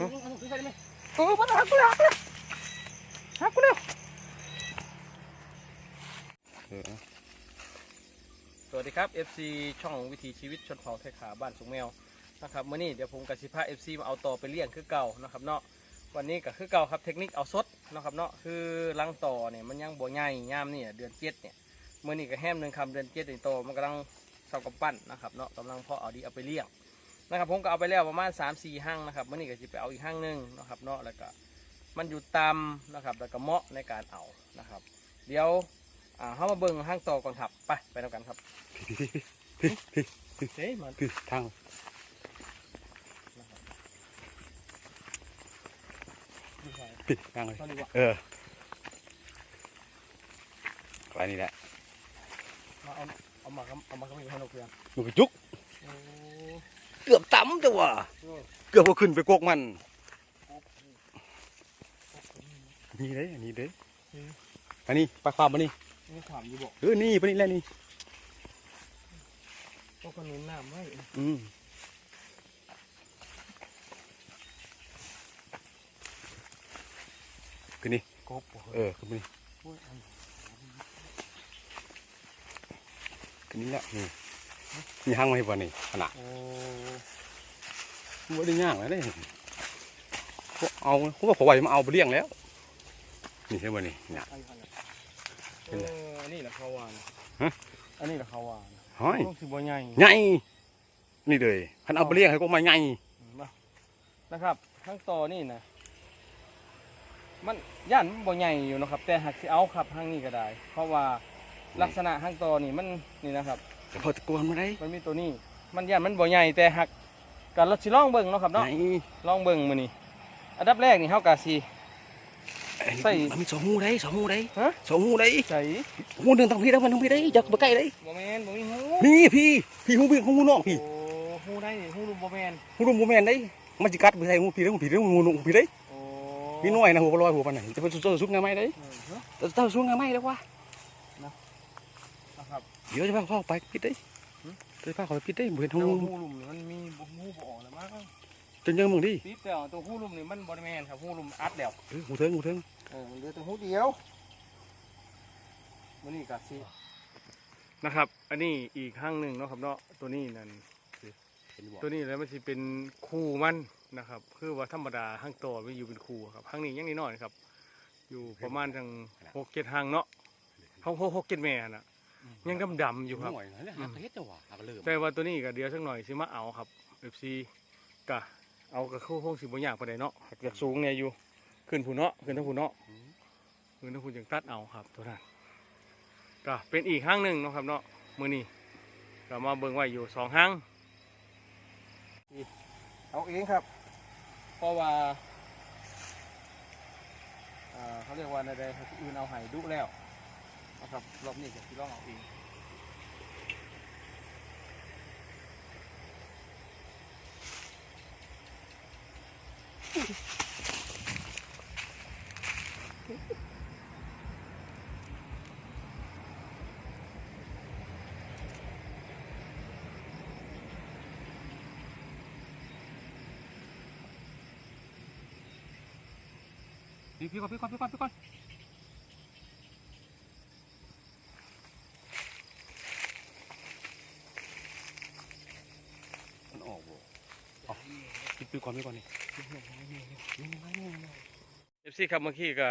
เออมเออมาหักกูเลยหักกูเลยหักกูเลยสวัสดีครับ FC ช่องวิถีชีวิตชนเผ่าไทยขาบ้านสุงแมวนะครับเมื่อนี้เดี๋ยวผมกับสิพา FC มาเอาต่อไปเลี้ยงคือเก่านะครับเนาะวันนี้ก็คือเก่าครับเทคนิคเอาสดนะครับเนาะคือลังต่อเนี่ยมันยังบ่ใหญ่ยามนี่เดือนเจ็ดเนี่ยเมื่อนี้ก็แห้มหนึ่งคำเดือนเจ็ดนี่โตมันกำลังเศร้ากำปั้นนะครับเนาะกำลังเพาะเอาดีเอาไปเลี้ยง นะครับผมก็เอาไปแล้วประมาณ 3 4ห้างนะครับเมื่อนี้ก็จะไปเอาอีกห้างหนึ่งนะครับเนาะแล้วก็มันอยู่ตามนะครับแล้วก็เหมาะในการเอานะครับ เดี๋ยวอ่าเข้ามาเบิ่งห้างต่อก่อนครับไปไปแล้วกันครับเฮ้ยมันคือทางดูสายพี่ทางเลยตอนนี้ว่าเออไปนี่แหละมาเอาเอามาเอามาเข้าไปให้นกเพื่อนมันก็จุกโอ้เกือบต่ำแต่ว่าโหเกือบว่าขึ้นไปกกมัน นี่เด้อันนี้เด้อันนี้ปลาความอันนี้นี่ถามอยู่บอกเออนี่ปลานี่แหละนี่ก็ขนุนน้ำไว้อืมคือนี่กบเออคือนี่โอ้ยอันคือนี่แหละนี่ มีห้างไว้บ่นี่ขนาดโอ้บ่ได้ย่างแล้วเด้พวกเอาพวกเขาไว้มาเอาไปเลี้ยงแล้ว นี่ใช่บ่นี่เนี่ยอันอันเอออันนี้แหละเขาวานฮะอันนี้แหละเขาวานห้อยต้องถือบ่ใหญ่ใหญ่นี่เลยคันเอาไปเลี้ยงให้ก็มาใหญ่มานะครับทั้งต่อนี่นะมันย่านมันบ่ใหญ่อยู่เนาะครับ แต่หากสิเอาครับห้างนี้ก็ได้ เพราะว่าลักษณะห้างต่อนี่มันนี่นะครับ แต่พอตะโกนมาได้มันมีตัวนี้ มันย่านมันบ่ใหญ่แต่หักกันรถสิลองเบิ่งเนาะครับไหนเนาะลองเบิ่งมื้อนี้อันดับแรกนี่เฮาก็สิใส่ มันมีสองหูได้สองหูได้ฮะสองหูได้ใส่หูหนึ่งต้องพี่ได้มันต้องพี่ได้อยากไปใกล้ได้บ่แม่นบ่มีหูนี่พี่พี่หูพี่หูนอกพี่โอ้หูได้นี่หูรูบ่แม่นหูนุ่มหูแมนได้มันจะกัดไปใส่หูพี่ได้หูพี่ได้หูนุ่มหูพี่ได้โอ้พี่น้อยนะหัวลอยหัวปันไหนจะไปสู้สู้งานไม่ได้เออเนอะแต่ถ้าสู้งานไม่ได้วะนะครับ เดี๋ยวจะพาเข้าไปพิษได้จะพาเขาไปพิษได้เห็นแต่หูว่าหูลุมนี่มันมีบ่หูบ่ออกแล้วมั้งจนยังมึงดิติดแต่ว่าตัวหูลุมนี่มันบ่ได้แม่นครับหูลุมอัดแล้วเออหูเทิงหูเทิงเออเหลือแต่หูเดียวมื้อนี้ก็สินะครับ อันนี้อีกห้างหนึงเนาะครับเนาะตัวนี้นั่นตัวนี้แล้วมันจะเป็นคู่มันนะครับคือว่าธรรมดาห้างต่อไม่อยู่เป็นคู่ครับห้างนี้ยังนิดหน่อยครับ อยู่ประมาณทางหกเจ็ดห้างเนาะห้องหกหกเจ็ดแม่น่ะ ยังดำดำๆอยู่ครับหน่อยนะหาเฮ็ดจังหวะหาก็เริ่มแต่ว่าตัวนี้ก็เดี๋ยวสักหน่อยสิมาเอาครับเอฟซีกะเอากระคู่ห้องสิบอยากไปไหนใดเนาะหักจากสูงเนี่ยอยู่ขึ้นผู้เนาะขึ้นทั้งผู้เนาะขึ้นทั้งผู้จังตัดเอาครับ ตัวนั้นก็เป็นอีกห้างหนึ่งเนาะครับเนาะมือนี้ก็มาเบิ่งไว้อยู่สองห้างเอาเองครับ เพราะว่าอ่าเขาเรียกว่าในใดเขาที่อื่นเอาไห้ดุแล้ว นะครับรอบนี้จะที่ลองเอาเองพี่พี่ก่อนพี่ก่อนพี่ก่อนพี่ก่อน มันออกบ่เอาปิดปิดก่อนปิดก่อนนี่เอฟซีครับเมื่อกี้ก็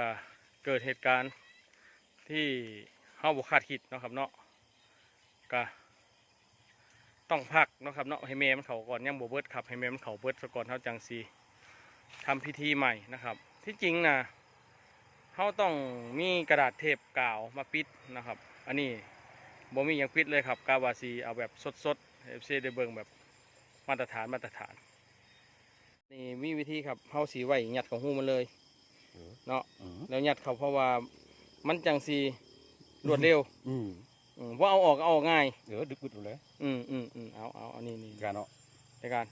เกิดเหตุการณ์ที่เฮาบ่คาดคิดเนาะครับเนาะก็ต้องพักเนาะครับเนาะให้แม่มันเขาก่อนยังบ่เบิดครับให้แม่มันเขาเบิดซะก่อนเฮาจังซีทำพิธีใหม่นะครับ ที่จริงนะเฮาต้องมีกระดาษเทปกาวมาปิดนะครับ อันนี้บ่มีหยังปิดเลยครับกาวาซีเอาแบบสดๆเอฟซีได้เบิ่งแบบ มาตรฐานมาตรฐาน นี่มีวิธีครับเฮาสีไว้ยัดของหูมันเลยเนาะอืมแล้วยัดเขาเพราะว่ามันจังสีรวดเร็ว อืมอืมว่าเอาออกก็เอาออกง่ายเดี๋ยวดึกบึดเลย อืมอืมอืมเอาเอาอันนี้นี่การเนาะในการ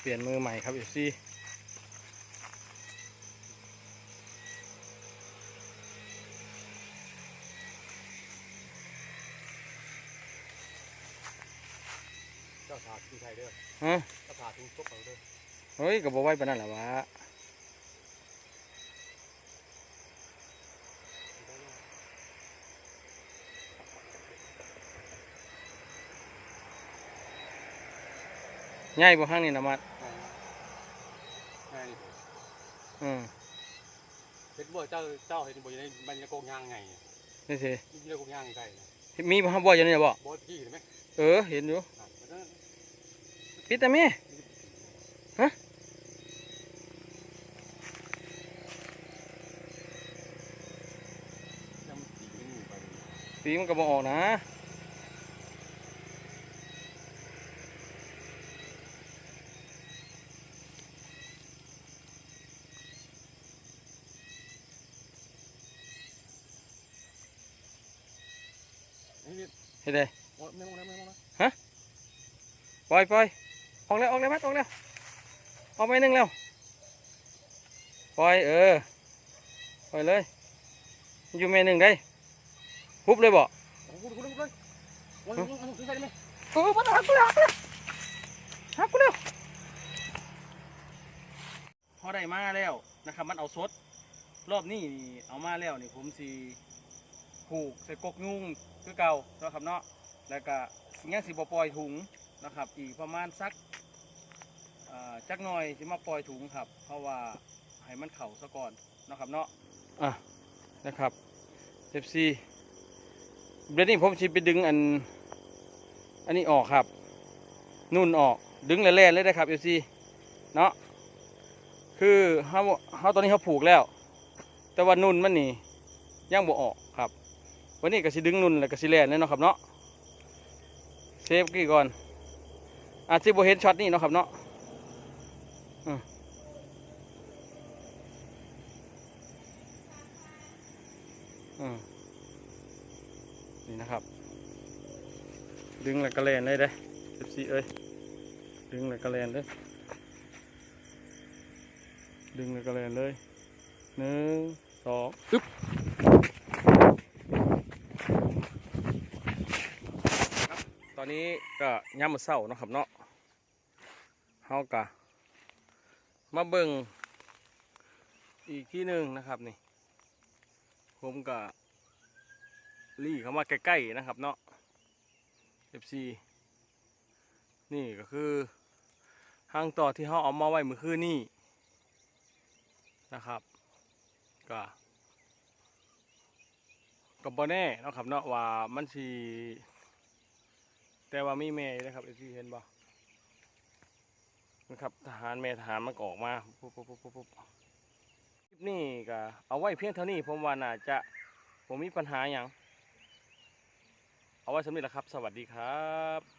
เปลี่ยนมือใหม่ครับเอฟซี ก็าถาทุงไทยเด้อฮะเจ้าถาทุงซบเอาเด้อเฮ้ยก็บ่ไหวปานนั้นล่ะวะใหญ่บ่ข้างนี้นะมัดใช่อืมเห็นบ่เจ้าเจ้าเห็นบ่อยู่ในบรรยากาศย่างไงนี่สินี่เราคงย่างไกลนะมีบ่บ่อยู่นี่บ่บ่กี้เห็นไหมเออเห็นอยู่ อะมันนั่นปิดแต่แม่ยังมันตีมัน ออกแล้วออกแล้วมัดออกแล้วออกไปหนึ่งแล้วปล่อยเออปล่อยเลยอยู่แม่หนึ่งได้ฮุบเลยบ่โอ้โหดูดูดูเลยโอ้ยโอ้ยโอ้มันหักกูแล้วหักกูแล้วหักกูแล้วพอได้มาแล้วนะครับ มันเอาสดรอบนี้เอามาแล้วนี่ผมสีผูกใส่กกยุ่งคือเก่าเนาะครับเนาะแล้วก็ยังสิบ่ปล่อยถุง นะครับ อีกประมาณสักจักหน่อยสิมาปล่อยถุงครับ เพราะว่าให้มันเข่าซะก่อนนะครับเนาะอะนะครับเอฟซีเดี๋ยวนี้ผมสิไปดึงอัน อันนี้ออกครับ นุ่นออกดึงแล่ๆเลยนะครับเอฟซีเนาะคือเขาเขาตอนนี้เขาผูกแล้ว แต่ว่านุ่นมันนี่ย่างบ่ออกครับ วันนี้ก็สิดึงนุ่นแล้วก็สิแล่นเลยเนาะครับเนาะเซฟกี่ก่อน อาจสิบ่เห็นช็อตนี้เนาะครับเนาะอือนี่นะครับ ดึงแล้วก็แลนเลยเด้สิบสี่เอ้ย ดึงแล้วก็แลนเลย ดึงแล้วก็แลนเลยหนึ่งสองอึ๊บครับ ตอนนี้ก็ย่ำมือเศร้านะครับเนาะเฮากะมาเบิ่งอีกที่หนึ่งนะครับนี่ ผมกะลี่เข้ามาใกล้ๆนะครับเนาะ FC นี่ก็คือทางต่อที่เขาเอามาไว้เมื่อคืนนี่นะครับก็ก็บ่แน่นะครับเนาะว่ามันสี แต่ว่ามีแม่อยู่นะครับที่เห็นบ่นะครับทหารแม่ทหารมันก็ออกมาปุ๊บปุ๊บปุ๊บปุ๊บคลิปนี้ก็เอาไว้เพียงเท่านี้ผมว่าน่าจะผมมีปัญหาอย่าง เอาไว้สำเร็จแล้วครับ สวัสดีครับ